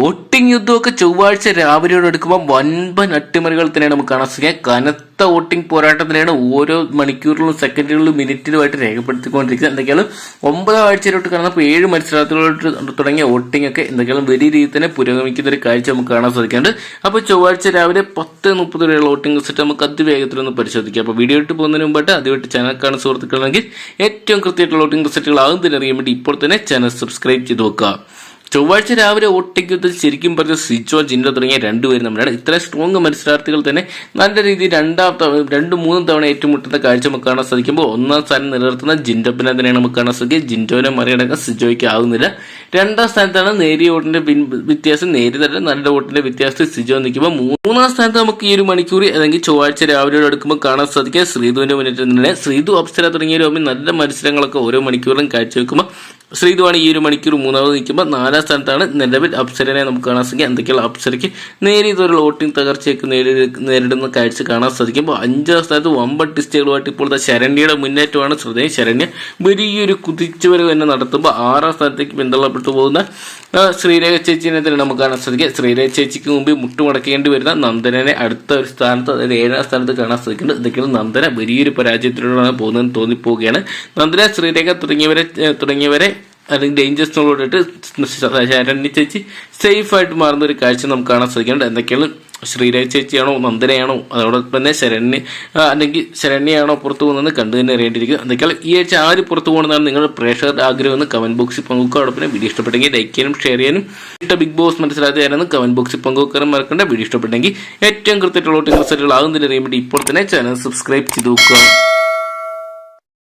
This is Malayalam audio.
വോട്ടിംഗ് യുദ്ധമൊക്കെ ചൊവ്വാഴ്ച രാവിലെയോട് എടുക്കുമ്പോൾ വൻപൻ അട്ടിമറികൾ തന്നെയാണ് നമുക്ക് കാണാൻ സാധിക്കുക. കനത്ത വോട്ടിംഗ് പോരാട്ടം തന്നെയാണ് ഓരോ മണിക്കൂറിലും സെക്കൻഡുകളിലും മിനിറ്റിലുമായിട്ട് രേഖപ്പെടുത്തിക്കൊണ്ടിരിക്കുന്നത്. എന്തൊക്കെയാണ് ഒമ്പതാം ആഴ്ചയിലോട്ട് കാണുന്നപ്പോൾ ഏഴ് മത്സരാർത്ഥികളോട്ട് തുടങ്ങിയ വോട്ടിംഗ് ഒക്കെ എന്തൊക്കെയാണ് വലിയ രീതിയിൽ തന്നെ പുരോഗമിക്കുന്ന ഒരു കാഴ്ച നമുക്ക് കാണാൻ സാധിക്കുന്നുണ്ട്. അപ്പോൾ ചൊവ്വാഴ്ച രാവിലെ പത്ത് മുപ്പത് വരെയുള്ള വോട്ടിംഗ് റിസൾട്ട് നമുക്ക് അതിവേഗത്തിലൊന്ന് പരിശോധിക്കാം. അപ്പോൾ വീഡിയോ ഇട്ട് പോകുന്നതിന് മുമ്പായിട്ട് ആദ്യമായിട്ട് ചാനൽ കാണുന്ന സുഹൃത്തുക്കളാണെങ്കിൽ ഏറ്റവും കൃത്യമായിട്ടുള്ള വോട്ടിംഗ് റിസൾട്ടുകൾ ആകും തന്നെ വേണ്ടി ഇപ്പോൾ തന്നെ ചാനൽ സബ്സ്ക്രൈബ് ചെയ്ത് വെക്കുക. ചൊവ്വാഴ്ച രാവിലെ ഒട്ടിക്കുത്തിൽ ശരിക്കും പറഞ്ഞ സിജോ ജിൻഡോ തുടങ്ങിയ രണ്ടുപേരും തമ്മിലാണ്. ഇത്ര സ്ട്രോങ് മത്സരാർത്ഥികൾ തന്നെ നല്ല രീതിയിൽ രണ്ടാം രണ്ടു മൂന്നും തവണ ഏറ്റുമുട്ടുന്ന കാഴ്ച നമുക്ക് കാണാൻ സാധിക്കുമ്പോൾ ഒന്നാം സ്ഥാനം നിലനിർത്തുന്ന ജിൻഡോപ്പിനെ തന്നെയാണ് നമുക്ക് കാണാൻ സാധിക്കുക. ജിൻഡോനെ മറികടക്കാൻ സിജോയ്ക്ക് ആകുന്നില്ല രണ്ടാം സ്ഥാനത്താണ് നേരിയ വോട്ടിന്റെ വ്യത്യാസം. നേരിയതല്ല നല്ല വോട്ടിന്റെ വ്യത്യാസത്തിൽ സിജോ നിൽക്കുമ്പോൾ മൂന്നാം സ്ഥാനത്ത് നമുക്ക് ഈ ഒരു മണിക്കൂർ അല്ലെങ്കിൽ ചൊവ്വാഴ്ച രാവിലെ എടുക്കുമ്പോൾ കാണാൻ സാധിക്കുക. ശ്രീധുവിന്റെ മുന്നിട്ട് തന്നെ. ശ്രീധു അപ്സര തുടങ്ങിയ നല്ല മത്സരങ്ങളൊക്കെ ഓരോ മണിക്കൂറിലും കാഴ്ചവെക്കുമ്പോൾ ശ്രീധുവാണ് ഈ ഒരു മണിക്കൂർ മൂന്നാമത് നിൽക്കുമ്പോൾ നാലാം സ്ഥാനത്താണ് നിലവിൽ അപ്സരനെ നമുക്ക് കാണാൻ സാധിക്കും എന്തൊക്കെയുള്ള അപ്സരയ്ക്ക് നേരിയതൊരു ലോട്ടിങ് തകർച്ചയൊക്കെ നേരി നേരിടുന്ന കാഴ്ച കാണാൻ സാധിക്കുമ്പോൾ അഞ്ചാം സ്ഥാനത്ത് വമ്പൻ ടിസ്റ്റുകളുമായിട്ട് ഇപ്പോഴത്തെ ശരണ്യയുടെ മുന്നേറ്റമാണ് ശ്രദ്ധേയം. ശരണ്യ വലിയൊരു കുതിച്ചുവരവ് തന്നെ നടത്തുമ്പോൾ ആറാം സ്ഥാനത്തേക്ക് പിന്തള്ളപ്പെട്ടു പോകുന്ന ശ്രീരേഖ ചേച്ചിനെ തന്നെ നമുക്ക് കാണാൻ സാധിക്കുക. ശ്രീരേഖ ചേച്ചിക്ക് മുമ്പിൽ മുട്ടുമടക്കേണ്ടി വരുന്ന നന്ദനെ അടുത്ത ഒരു സ്ഥാനത്ത് അതായത് ഏഴാം സ്ഥാനത്ത് കാണാൻ സാധിക്കുന്നുണ്ട്. ഇതൊക്കെയാണ് നന്ദന വലിയൊരു പരാജയത്തിലൂടെയാണ് പോകുന്നതെന്ന് തോന്നിപ്പോവുകയാണ്. നന്ദന ശ്രീരേഖ തുടങ്ങിയവരെ തുടങ്ങിയവരെ അല്ലെങ്കിൽ ഡേഞ്ചേഴ്സിനോടിട്ട് ശരണ്യ ചേച്ചി സേഫ് ആയിട്ട് മാറുന്ന ഒരു കാഴ്ച നമുക്ക് കാണാൻ സാധിക്കുന്നുണ്ട്. എന്തൊക്കെയാണ്? ശ്രീരേഖ ചേച്ചിയാണോ നന്ദനയാണോ? അതോടൊപ്പം തന്നെ ശരണ്യ അല്ലെങ്കിൽ ശരണ്യയാണോ പുറത്തു പോകുന്നതെന്ന് കണ്ടു തന്നെ അറിയേണ്ടിയിരിക്കും എന്തൊക്കെയാണ്? ഈ ആഴ്ച ആര് പുറത്തു പോകണമെന്നാണ് നിങ്ങളുടെ പ്രേക്ഷകരുടെ ആഗ്രഹം എന്ന് കമന്റ് ബോക്സിൽ പങ്കുവെക്കുക. അതോടൊപ്പം വീഡിയോ ഇഷ്ടപ്പെട്ടെങ്കിൽ ലൈക്ക് ചെയ്യാനും ഷെയർ ചെയ്യാനും ഇഷ്ട ബിഗ് ബോസ് മനസ്സിലാക്കാനും കമന്റ് ബോക്സിൽ പങ്കുവെക്കാനും മറക്കേണ്ട. വീഡിയോ ഇഷ്ടപ്പെട്ടെങ്കിൽ ഏറ്റവും കൃത്യമായിട്ടുള്ള റിസൾട്ടുകൾ ആകുന്നതിന് അറിയാൻ വേണ്ടി ഇപ്പോൾ തന്നെ ചാനൽ സബ്സ്ക്രൈബ് ചെയ്ത് നോക്കുക.